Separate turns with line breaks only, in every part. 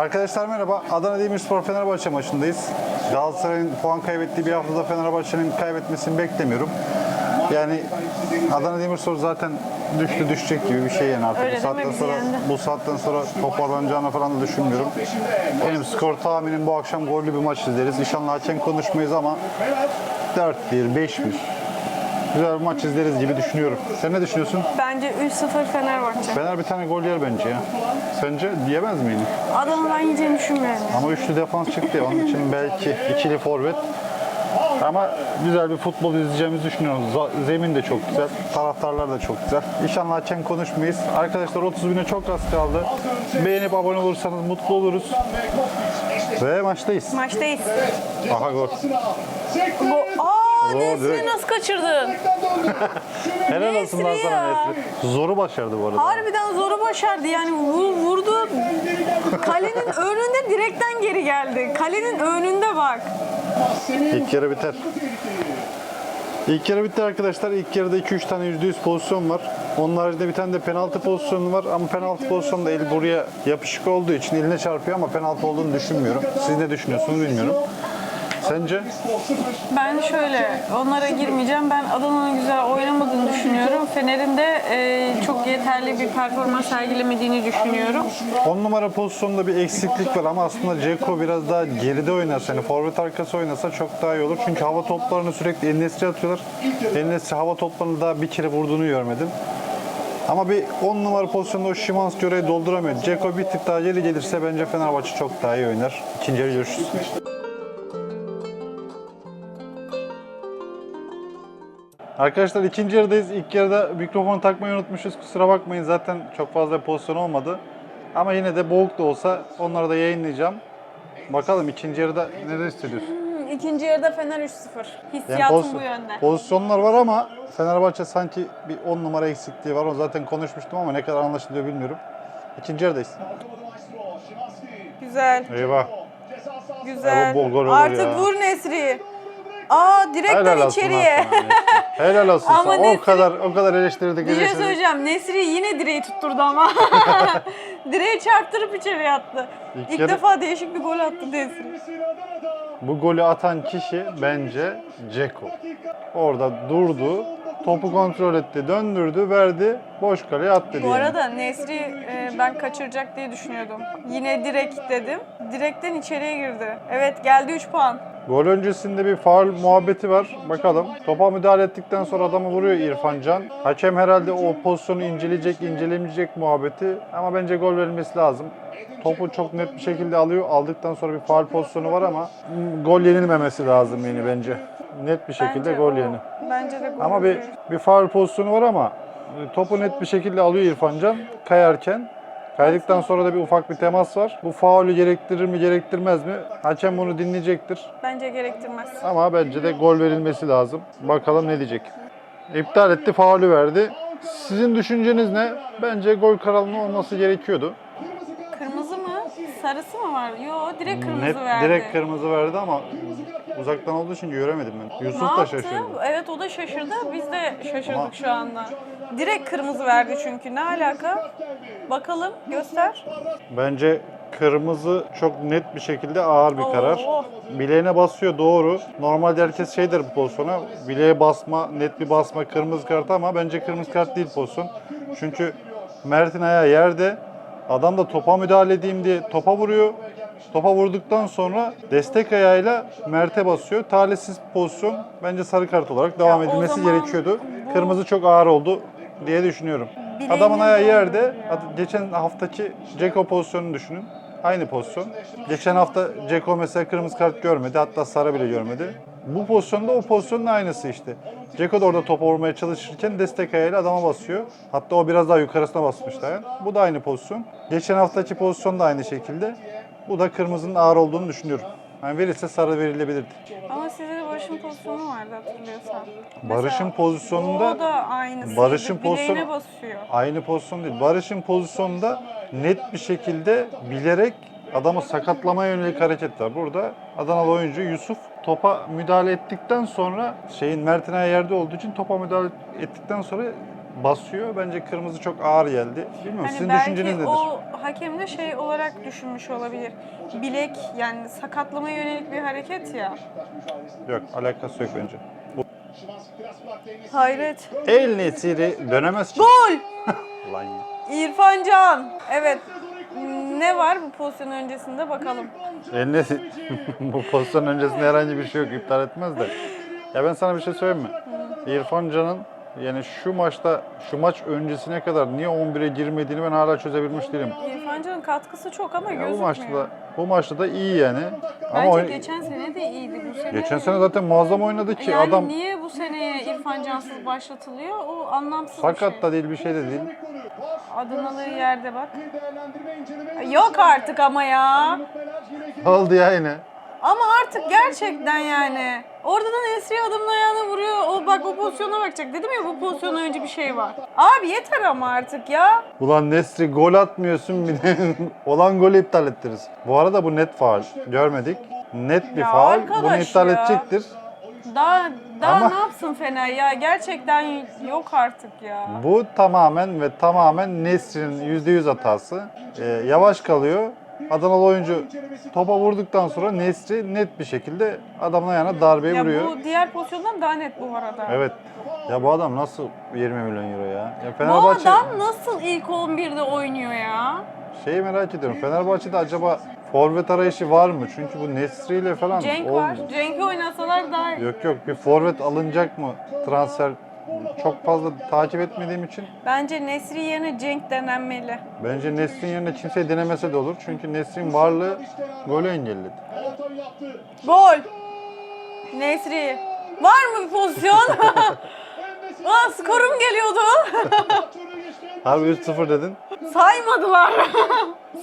Arkadaşlar merhaba. Adana Demirspor Fenerbahçe maçındayız. Galatasaray'ın puan kaybettiği bir haftada Fenerbahçe'nin kaybetmesini beklemiyorum. Yani Adana Demirspor zaten düştü düşecek gibi bir şey yani artık.
Öyle
bu saatten sonra
yendi.
bu saatten sonra toparlanacağını falan da düşünmüyorum. Benim skor tahminim bu akşam gollü bir maç izleriz. İnşallah hakem konuşmayız ama 4-1, 5-1 güzel bir maç izleriz gibi düşünüyorum. Sen ne düşünüyorsun?
Bence 3-0 Fenerbahçe.
Fener bir tane gol yer bence ya. Sence diyemez miyim?
Adana'dan yiyeceğini düşünmüyorum.
Ama üçlü defans çıktı ya, onun için belki ikili forvet. Ama güzel bir futbol izleyeceğimizi düşünüyorum. Z- Zemin de çok güzel, taraftarlar da çok güzel. İnşallah hakem konuşmayız. Arkadaşlar 30 bine çok az kaldı. Beğenip abone olursanız mutlu oluruz. Ve maçtayız.
Maçtayız.
Aha gol.
Bu Aa
Oo,
Nesri
direkt.
nasıl kaçırdın?
Helal olsun lan sana
ya.
Nesri. Zoru başardı bu arada.
Harbiden zoru başardı yani vu- vurdu. Kalenin önünde direkten geri geldi. Kalenin önünde bak.
İlk yarı biter. İlk yarı bitti arkadaşlar. İlk yarıda 2-3 tane %100 pozisyon var. Onun haricinde bir tane de penaltı pozisyonu var. Ama penaltı pozisyonu da el buraya yapışık olduğu için eline çarpıyor ama penaltı olduğunu düşünmüyorum. Siz ne düşünüyorsunuz bilmiyorum. Sence?
Ben şöyle onlara girmeyeceğim. Ben Adana'nın güzel oynamadığını düşünüyorum. Fener'in de e, çok yeterli bir performans sergilemediğini düşünüyorum.
10 numara pozisyonunda bir eksiklik var ama aslında Ceko biraz daha geride oynarsa, hani forvet arkası oynasa çok daha iyi olur. Çünkü hava toplarını sürekli Enes'e atıyorlar. Enes'i hava toplarını daha bir kere vurduğunu görmedim. Ama bir 10 numara pozisyonda o Şimanski orayı dolduramıyor. Ceko bir tık daha geri gelirse bence Fenerbahçe çok daha iyi oynar. İkinci yarı görüşürüz. Arkadaşlar ikinci yarıdayız. İlk yarıda mikrofonu takmayı unutmuşuz. Kusura bakmayın zaten çok fazla pozisyon olmadı. Ama yine de boğuk da olsa onları da yayınlayacağım. Bakalım ikinci yarıda neler hissediyorsun?
İkinci yarıda Fener 3-0.
Yani
Hissiyatım
poz-
bu yönde.
Pozisyonlar var ama Fenerbahçe sanki bir 10 numara eksikliği var. Onu zaten konuşmuştum ama ne kadar anlaşılıyor bilmiyorum. İkinci yarıdayız.
Güzel,
Eyvah.
güzel.
Ya bu bol gol olur
Artık
ya.
vur Nesri. Aa direkten
Helal olsun
içeriye.
lan sana Nesri. Helal olsun
Ama
sana. O
Nesri-
kadar o kadar eleştirdik.
Bir şey
eleştirdik.
söyleyeceğim. Nesri yine direği tutturdu ama. Direği çarptırıp içeriye attı.
İlk
İlk
yarı-
defa değişik bir gol attı Nesri.
Bu golü atan kişi bence Ceko. Orada durdu, topu kontrol etti, döndürdü, verdi, boş kaleye attı diye.
Bu arada Nesri e, ben kaçıracak diye düşünüyordum. Yine direkt dedim. Direkten içeriye girdi. Evet geldi 3 puan.
Gol öncesinde bir faul muhabbeti var. Bakalım. Topa müdahale ettikten sonra adamı vuruyor İrfan Can. Hakem herhalde o pozisyonu inceleyecek, incelemeyecek muhabbeti. Ama bence gol verilmesi lazım. Topu çok net bir şekilde alıyor. Aldıktan sonra bir faul pozisyonu var ama gol yenilmemesi lazım yine bence. Net bir şekilde
Bence
gol
o-
yeni.
Bence de gol.
Ama bir bir faul pozisyonu var ama e, topu net bir şekilde alıyor İrfan Can kayarken. Kaydıktan sonra da bir ufak bir temas var. Bu faulü gerektirir mi gerektirmez mi? Hakem bunu dinleyecektir.
Bence gerektirmez.
Ama bence de gol verilmesi lazım. Bakalım ne diyecek. İptal etti, faulü verdi. Sizin düşünceniz ne? Bence gol kararının olması gerekiyordu.
Kırmızı mı? Sarısı mı var? Yo direkt kırmızı
Net
verdi.
direkt kırmızı verdi ama uzaktan olduğu için göremedim ben. Yusuf
Ne
da
yaptı?
şaşırdı.
Evet o da şaşırdı. Biz de şaşırdık
Ama-
şu anda. Direkt kırmızı verdi çünkü. Ne alaka? Bakalım göster.
Bence kırmızı çok net bir şekilde ağır bir
Oo.
karar. Bileğine basıyor doğru. Normalde herkes şey der bu pozisyona. Bileğe basma, net bir basma, kırmızı kart ama bence kırmızı kart değil pozisyon. Çünkü Mert'in ayağı yerde. Adam da topa müdahale edeyim diye topa vuruyor. Topa vurduktan sonra destek ayağıyla Mert'e basıyor. Talihsiz pozisyon. Bence sarı kart olarak devam
Ya o
edilmesi
zaman
gerekiyordu.
bu-
Kırmızı çok ağır oldu diye düşünüyorum.
Bileğine
Adamın ayağı yerde. Ad- Geçen haftaki Ceko pozisyonunu düşünün. Aynı pozisyon. Geçen hafta Ceko mesela kırmızı kart görmedi. Hatta sarı bile görmedi. Bu pozisyonda o pozisyonun aynısı işte. Ceko da orada topa vurmaya çalışırken destek ayağıyla adama basıyor. Hatta o biraz daha yukarısına basmıştı ayağın. Bu da aynı pozisyon. Geçen haftaki pozisyon da aynı şekilde. Bu da kırmızının ağır olduğunu düşünüyorum. Yani verirse sarı verilebilirdi.
Ama sizde de Barış'ın pozisyonu vardı hatırlıyorsan.
Barış'ın
Mesela
pozisyonunda
O da aynısı.
Barış'ın
Bileğine
pozisyonu-
basıyor.
Aynı pozisyon değil. Barış'ın pozisyonunda net bir şekilde bilerek adamı sakatlamaya yönelik hareketler. Burada Adanalı oyuncu Yusuf topa müdahale ettikten sonra şeyin Mert'in ayağı yerde olduğu için topa müdahale ettikten sonra basıyor. Bence kırmızı çok ağır geldi. Bilmiyorum
Hani
sizin
belki
düşünceniz nedir?
o hakem de şey olarak düşünmüş olabilir. Bilek yani sakatlamaya yönelik bir hareket ya.
Yok alakası yok bence.
Hayret.
El Nesiri dönemez ki.
Gol!
Lan ya.
İrfan Can. Evet. Ne var bu pozisyon öncesinde bakalım.
El Nesiri bu pozisyon öncesinde herhangi bir şey yok iptal etmez de. Ya ben sana bir şey söyleyeyim mi? İrfan Can'ın yani şu maçta şu maç öncesine kadar niye 11'e girmediğini ben hala çözebilmiş değilim.
İrfan Can'ın katkısı çok ama
Ya bu
gözükmüyor.
maçta da bu maçta da iyi yani. Ama
Bence
oyn-
geçen sene de iyiydi bu sene.
geçen sene zaten muazzam oynadı ki
yani
adam
niye bu seneye İrfan Cansız başlatılıyor? O anlamsız bir
sakat
şey.
da değil bir şey de değil.
Adınalığı yerde bak. Yok artık ama ya.
Oldu ya yine.
Ama artık gerçekten yani. Orada da Nesri adamın ayağına vuruyor. O bak o pozisyona bakacak. Dedim ya bu pozisyondan önce bir şey var. Abi yeter ama artık ya.
Ulan Nesri gol atmıyorsun bir de olan golü iptal ettiniz. Bu arada bu net faul. Görmedik. Net bir
Ya arkadaş
Bunu iptal
ya.
edecektir.
Daha daha
Ama-
ne yapsın Fener ya? Gerçekten yok artık ya.
Bu tamamen ve tamamen Nesri'nin %100 hatası. Ee, yavaş kalıyor. Adanalı oyuncu topa vurduktan sonra Nesri net bir şekilde adamın ayağına darbeyi
Ya
vuruyor.
bu diğer pozisyondan daha net bu arada.
Evet. Ya bu adam nasıl 20 milyon euro ya? Ya
Bu
Fenerbahçe
adam nasıl ilk 11'de oynuyor ya?
şeyi merak ediyorum. Fenerbahçe'de acaba forvet arayışı var mı? Çünkü bu Nesri ile falan
Cenk
olmuyor.
var. Cenk'i oynasalar daha
Yok yok bir forvet alınacak mı transfer çok fazla takip etmediğim için
Bence Nesri yerine Cenk denenmeli.
bence Nesrin yerine kimse denemese de olur. Çünkü Nesrin varlığı golü engelledi.
Gol. Nesri. Var mı bir pozisyon? Aa, skorum geliyordu.
Harbi 3-0 dedin.
Saymadılar.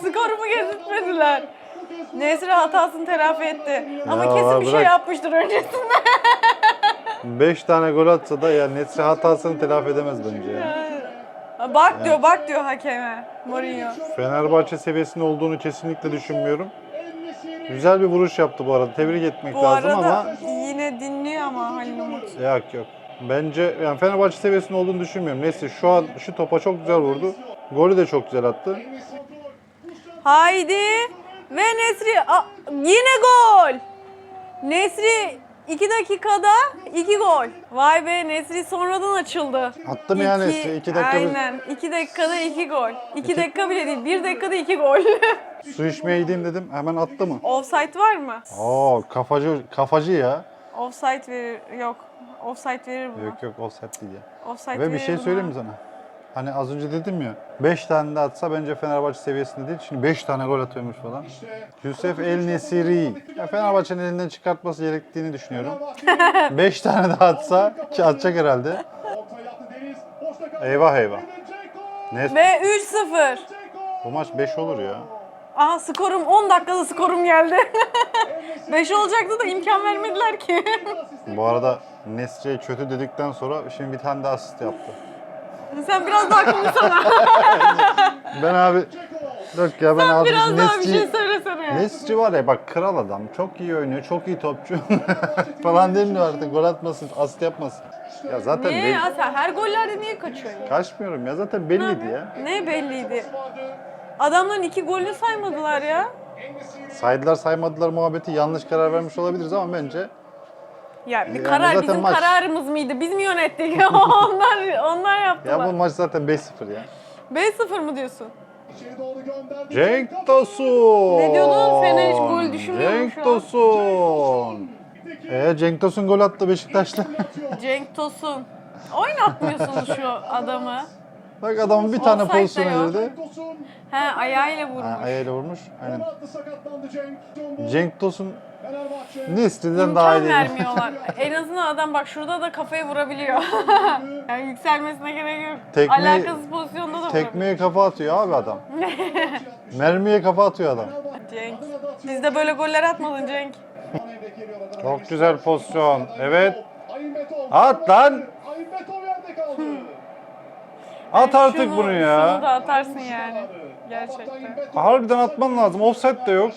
Skorumu getirtmediler. Nesri hatasını telafi etti. Ama
Ya
kesin bir şey
bırak.
yapmıştır öncesinde.
5 tane gol atsa da ya Nesri hatasını telafi edemez bence ya.
bak diyor, bak diyor hakeme. Mourinho.
Fenerbahçe seviyesinde olduğunu kesinlikle düşünmüyorum. Güzel bir vuruş yaptı bu arada. Tebrik etmek
Bu
lazım
arada
ama
yine dinliyor ama Halil Umut.
yok yok. Bence yani Fenerbahçe seviyesinde olduğunu düşünmüyorum. Nesri şu an şu topa çok güzel vurdu. Golü de çok güzel attı.
Haydi. Ve Nesri Aa, yine gol. Nesri 2 dakikada 2 gol. Vay be Nesri sonradan açıldı.
Attım ya Nesri. 2 dakika bir
Aynen. 2 dakikada 2 gol. 2 dakika bile değil. 1 dakikada 2 gol.
su içmeye gideyim dedim. Hemen attı mı?
Offside var mı?
Oo kafacı kafacı ya.
Offside verir. Yok. Offside verir buna.
Yok yok offside değil ya.
Offside
Ve bir
verir
şey
buna.
söyleyeyim mi sana? Hani az önce dedim ya 5 tane de atsa bence Fenerbahçe seviyesinde değil. Şimdi 5 tane gol atıyormuş falan. Yusuf El Nesiri. Ya Fenerbahçe'nin elinden çıkartması gerektiğini düşünüyorum. 5 tane daha atsa ki atacak herhalde. Eyvah eyvah. Ne?
Ve 3-0.
Bu maç 5 olur ya.
Aha skorum 10 dakikada skorum geldi. 5 olacaktı da imkan vermediler ki.
Bu arada Nesri'ye kötü dedikten sonra şimdi bir tane daha asist yaptı.
Sen biraz daha konuşsana.
Ben abi Yok ya ben abi
biraz daha bir şey söylesene.
Nesri var ya bak kral adam. Çok iyi oynuyor, çok iyi topçu. falan demiyor artık. Gol atmasın, asist yapmasın. Ya zaten
Niye
belli-
ya sen her gollerde niye kaçıyorsun?
Kaçmıyorum ya zaten belliydi ya.
Ne belliydi? Adamların iki golünü saymadılar ya.
Saydılar saymadılar muhabbeti yanlış karar vermiş olabiliriz ama bence
Ya bir
Yani
karar
zaten
bizim
maç-
kararımız mıydı? Biz mi yönettik? onlar onlar yaptılar.
ya bu maç zaten 5-0 ya.
5-0 mı diyorsun?
Cenk Tosun.
Ne diyordun? Fener hiç gol düşünmüyor mu
Cenk
şu an?
Tosun. Ee, Cenk Tosun gol attı Beşiktaş'ta.
Cenk Tosun. Oynatmıyorsunuz şu adamı.
Bak adamın bir tane
Offside de
pozisyonu
yok. He ayağıyla vurmuş.
Ha, ayağıyla vurmuş. Aynen.
sakatlandı Cenk.
Cenk Tosun
Fenerbahçe
Nesli'den daha iyi
İmkan
değil.
vermiyorlar. en azından adam bak şurada da kafayı vurabiliyor. yani yükselmesine gerek yok.
Tekmeyi-
Alakasız pozisyonda da vurabiliyor.
Tekmeye kafa atıyor abi adam. Mermiye kafa atıyor adam.
Cenk. Biz de böyle goller atmadın Cenk.
Çok güzel pozisyon. Evet. At lan. At artık
Şunu-
bunu ya.
Şunu da atarsın yani. Gerçekten.
Harbiden atman lazım. Offset de yok.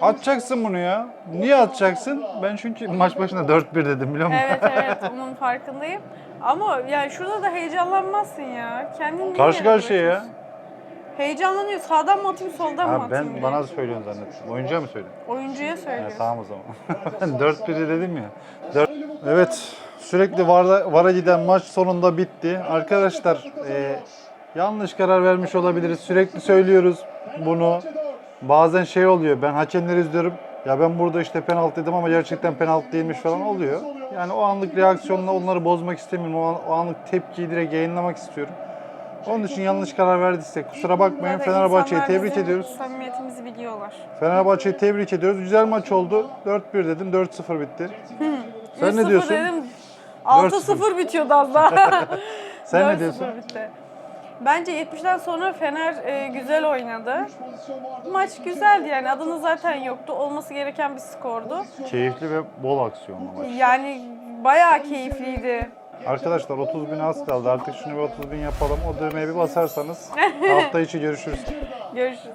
Atacaksın bunu ya. Niye atacaksın? Ben çünkü maç başına 4-1 dedim biliyor musun?
Evet evet onun farkındayım. Ama yani şurada da heyecanlanmazsın ya. Kendin niye
Karşı karşıya ya.
Heyecanlanıyor. Sağdan mı atayım, soldan mı atayım?
ben
diye.
bana söylüyorsun zannettim. Oyuncuya mı söylüyorsun?
Oyuncuya
Ha,
söylüyorsun.
tamam o zaman. 4-1 dedim ya. Dört- Evet, sürekli VAR'a, VAR'a giden maç sonunda bitti. Arkadaşlar, e, yanlış karar vermiş olabiliriz. Sürekli söylüyoruz bunu. Bazen şey oluyor, ben hakemleri izliyorum. Ya ben burada işte penaltı dedim ama gerçekten penaltı değilmiş falan oluyor. Yani o anlık reaksiyonla onları bozmak istemiyorum. O, an- o anlık tepkiyi direkt yayınlamak istiyorum. Onun için yanlış karar verdiysek kusura bakmayın.
Zaten
Fenerbahçe'yi
insanlar
tebrik
bizim
ediyoruz.
Samimiyetimizi biliyorlar.
Fenerbahçe'yi tebrik ediyoruz. Güzel maç oldu. 4-1 dedim, 4-0 bitti. Sen
3-0
ne diyorsun?
dedim. 6-0 bitiyordu az daha.
Sen ne
4-0
diyorsun?
bitti. Bence 70'den sonra Fener e, güzel oynadı. Maç güzeldi yani adını zaten yoktu. Olması gereken bir skordu.
Keyifli ve bol aksiyonlu maç.
Yani bayağı keyifliydi.
Arkadaşlar 30 bin az kaldı. Artık şunu bir 30 bin yapalım. O düğmeye bir basarsanız hafta içi görüşürüz.
Görüşürüz.